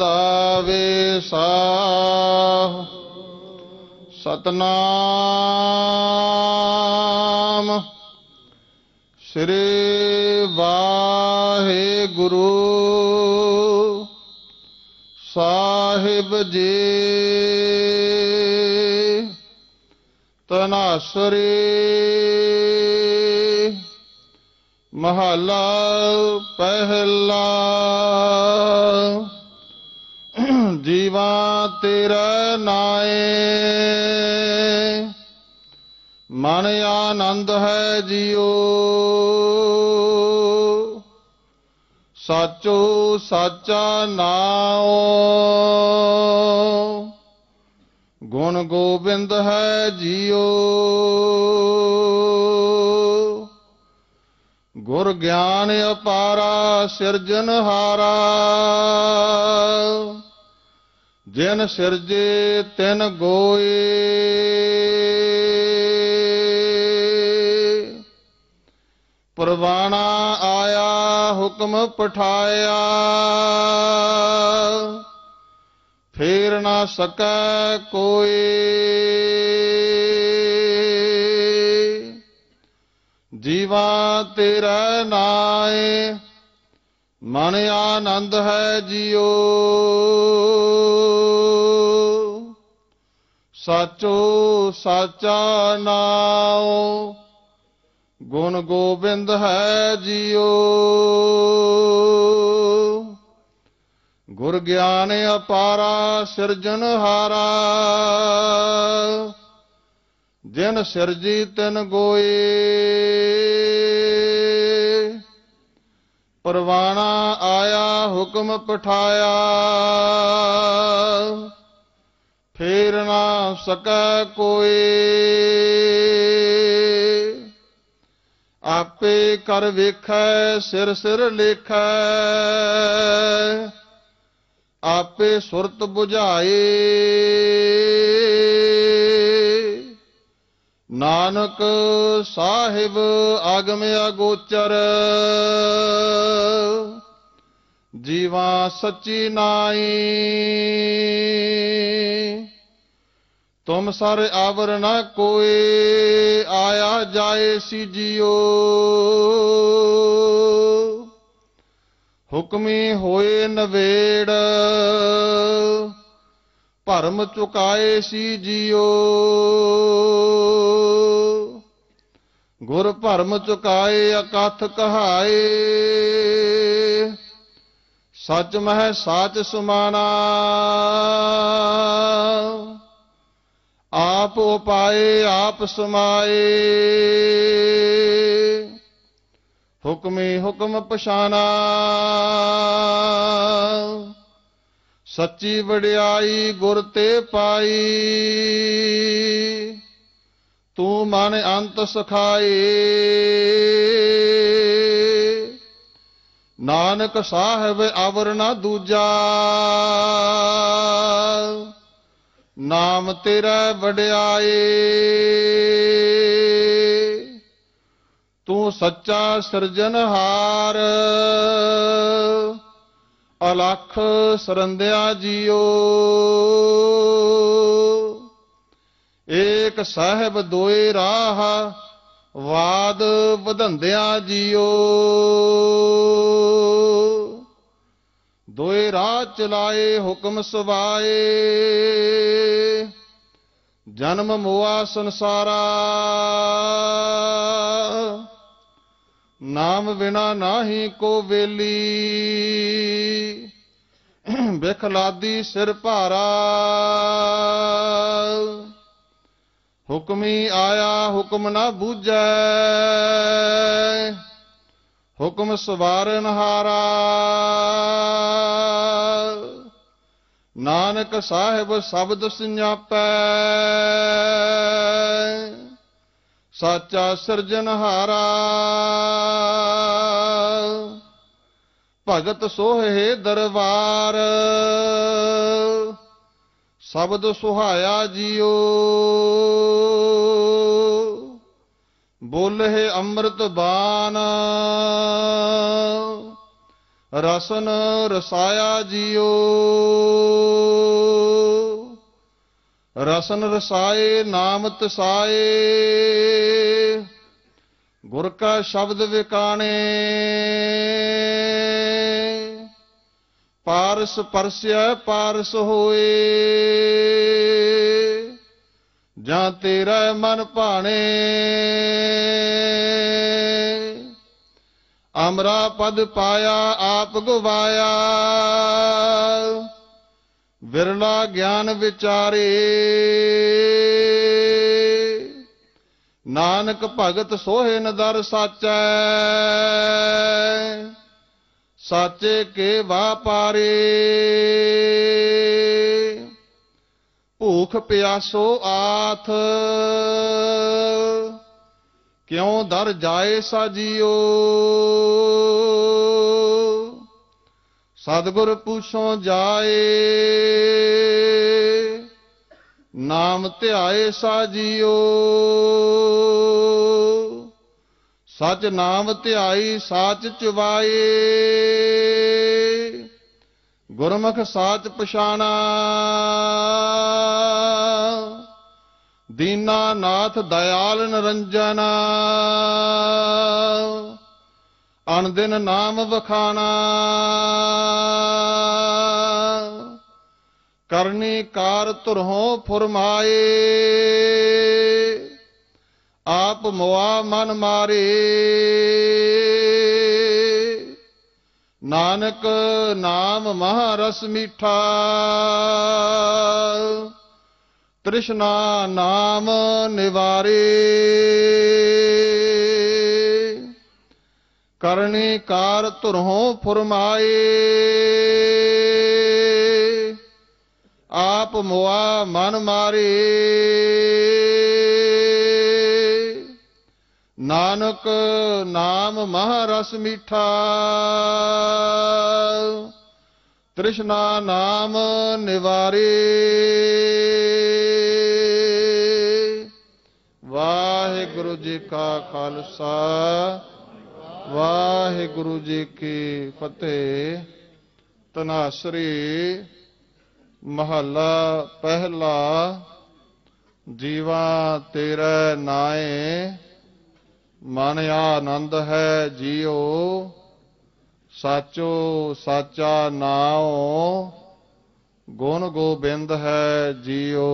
ਦਾਵੇ ਸਾਹ ਸਤਨਾਮ। ਸ੍ਰੀ ਵਾਹਿਗੁਰੂ ਸਾਹਿਬ ਜੀ। ਤਨਾਸਰੀ ਮਹਲਾ ਪਹਿਲਾ। ਜੀਵਾ ਤੇਰਾ ਨਾਏ। ਮਨ ਆਨੰਦ ਹੈ ਜੀਓ। ਸਾਚੋ ਸਾਚਾ ਨਾਉ। ਗੁਣ ਗੋਬਿੰਦ ਹੈ ਜੀਓ। ਗੁਰ ਗਿਆਨ ਅਪਾਰਾ ਸਿਰਜਨਹਾਰਾ ਜਿਨ ਸਿਰਜੇ ਤਿਨ ਗੋਏ। ਪਰਵਾਣਾ ਆਇਆ, ਹੁਕਮ ਪਠਾਇਆ। ਫੇਰ ਨਾ ਸਕੈ ਕੋਈ ਜੀਵਾ ਤੇਰਾ ਨਾਏ, ਮਨ ਆਨੰਦ ਹੈ ਜੀਓ ਸਾਚੋ ਸਾਚਾ ਨਾਉ। ਗੁਣ ਗੋਬਿੰਦ ਹੈ ਜੀਓ ਗੁਰ ਗਿਆਨ ਅਪਾਰਾ ਸਿਰਜਨ ਹਾਰਾ। ਜਿਨ ਸਿਰਜੀ ਤਿਨ ਗੋਏ। ਪਰਵਾਣਾ ਆਇਆ, ਹੁਕਮ ਪਠਾਇਆ। ਫੇਰ ਨਾ ਸਕੈ ਕੋਈ। ਆਪੇ ਕਰ ਵੇਖੈ, ਸਿਰ ਸਿਰ ਲੇਖੈ। ਆਪੇ ਸੁਰਤ 부ਝਾਏ ਨਾਨਕ ਸਾਹਿਬ ਆਗਮ ਅਗੋਚਰ। ਜੀਵਾ ਸੱਚੀ ਨਾਈ ਤੁਮ ਸਰ ਆਵਰ ਨ ਕੋਏ, ਆਇਆ ਜਾਏ ਸੀ ਜੀਓ ਹੁਕਮੀ ਹੋਏ ਨਵੇੜ, ਭਰਮ ਚੁਕਾਏ ਸੀ ਜੀਓ ਗੁਰ ਭਰਮ ਚੁਕਾਏ, ਅਕਥ ਕਹਾਏ। ਸੱਚ ਮਹਿ ਸਾਚ ਸੁਮਾਣਾ ਆਪ ਉਪਾਏ, ਆਪ ਸਮਾਏ। ਹੁਕਮੇ ਹੁਕਮ ਪਛਾਨਾ। ਸੱਚੀ ਵਡਿਆਈ ਗੁਰ ਤੇ ਪਾਈ। ਤੂੰ ਮਨ ਅੰਤ ਸਖਾਏ। ਨਾਨਕ ਸਾਹਿਬ ਅਵਰ ਨਾ ਦੂਜਾ। ਨਾਮ ਤੇਰਾ ਵਡਿਆਏ, ਤੂੰ ਸੱਚਾ ਸਿਰਜਨਹਾਰ ਅਲਖ ਸਰੰਦਿਆ ਜੀਓ। ਏਕ ਸਾਹਿਬ ਦੋਏ ਰਾਹ, ਵਾਦ ਵਧੰਦਿਆ ਜੀਓ। ਦੋਏ ਰਾਹ ਚਲਾਏ, ਹੁਕਮ ਸਵਾਏ। ਜਨਮ ਮੋਆ ਸੰਸਾਰਾ। ਨਾਮ ਬਿਨਾ ਨਾਹੀ ਕੋ ਵੇਲੀ। ਬਿਖਲਾਦੀ ਸਿਰ ਭਾਰਾ। ਹੁਕਮੀ ਆਇਆ, ਹੁਕਮ ਨਾ ਬੂਝੈ। ਹੁਕਮ ਸਵਾਰਨ ਹਾਰਾ। ਨਾਨਕ ਸਾਹਿਬ ਸ਼ਬਦ ਸੰਜਾਪੈ। ਸਾਚਾ ਸਿਰਜਨਹਾਰਾ ਭਗਤ ਸੋਹੇ ਦਰਬਾਰ। ਸ਼ਬਦ ਸੁਹਾਇਆ ਜੀਓ। ਬੋਲੇ ਅੰਮ੍ਰਿਤ ਬਾਣ ਰਸਨ ਰਸਾਇਆ ਜਿਉ ਰਸਨ ਰਸਾਏ, ਨਾਮ ਤਸਾਏ। ਗੁਰ ਕਾ ਸ਼ਬਦ ਵਿਕਾਣੇ। ਪਾਰਸ ਪਰਸਿਆ, ਪਾਰਸ ਹੋਏ। ਜਾਂ ਤੇਰਾ ਮਨ ਭਾਣੇ। ਅਮਰਾ ਪਦ ਪਾਇਆ, ਆਪ ਗਵਾਇਆ। ਵਿਰਲਾ ਗਿਆਨ ਵਿਚਾਰੇ। ਨਾਨਕ ਭਗਤ ਸੋਹੇ ਨਦਰ ਸਾਚੈ। ਸਾਚੇ ਕੇ ਵਾਪਾਰੇ ਭੂਖ ਪਿਆਸੋ ਆਥ। ਕਿਉ ਦਰ ਜਾਏ ਸਾਜੀਓ? ਸਤਿਗੁਰ ਪੁੱਛੋ ਜਾਏ, ਨਾਮ ਧਿਆਏ ਸਾਜੀਓ। ਸਚ ਨਾਮ ਧਿਆਈ, ਸਾਚ ਚੁਵਾਏ। ਗੁਰਮੁਖ ਸਾਚ ਪਛਾਣਾ। ਦੀਨਾ ਨਾਥ ਦਇਆਲ ਨਿਰੰਜਨ। ਅਣਦਿਨ ਨਾਮ ਵਖਾਣਾ। ਕਰਨੀ ਕਾਰ ਧੁਰਹੋਂ ਫੁਰਮਾਏ। ਆਪ ਮੁਆ ਮਨ ਮਾਰੇ। ਨਾਨਕ ਨਾਮ ਮਹਾ ਮੀਠਾ। ਤ੍ਰਿਸ਼ਨਾ ਨਾਮ ਨਿਵਾਰੇ। ਕਰਨੀ ਕਾਰ ਧੁਰਹੋਂ ਫੁਰਮਾਏ। ਆਪ ਮੁਆ ਮਨ ਮਾਰੇ। ਨਾਨਕ ਨਾਮ ਮਹਾ ਮੀਠਾ। ਤ੍ਰਿਸ਼ਨਾ ਨਾਮ ਨਿਵਾਰੇ। ਵਾਹਿਗੁਰੂ ਜੀ ਕਾ ਖਾਲਸਾ, ਵਾਹਿਗੁਰੂ ਜੀ ਕੀ ਫਤਿਹ। ਤਨਾਸਰੀ ਮਹੱਲਾ ਪਹਿਲਾ, ਜੀਵਾ ਤੇਰੇ ਨਾਏ, ਮਨ ਆਨੰਦ ਹੈ ਜੀਓ, ਸਾਚੋ ਸਾਚਾ ਨਾਉ, ਗੁਣ ਗੋਬਿੰਦ ਹੈ ਜੀਓ।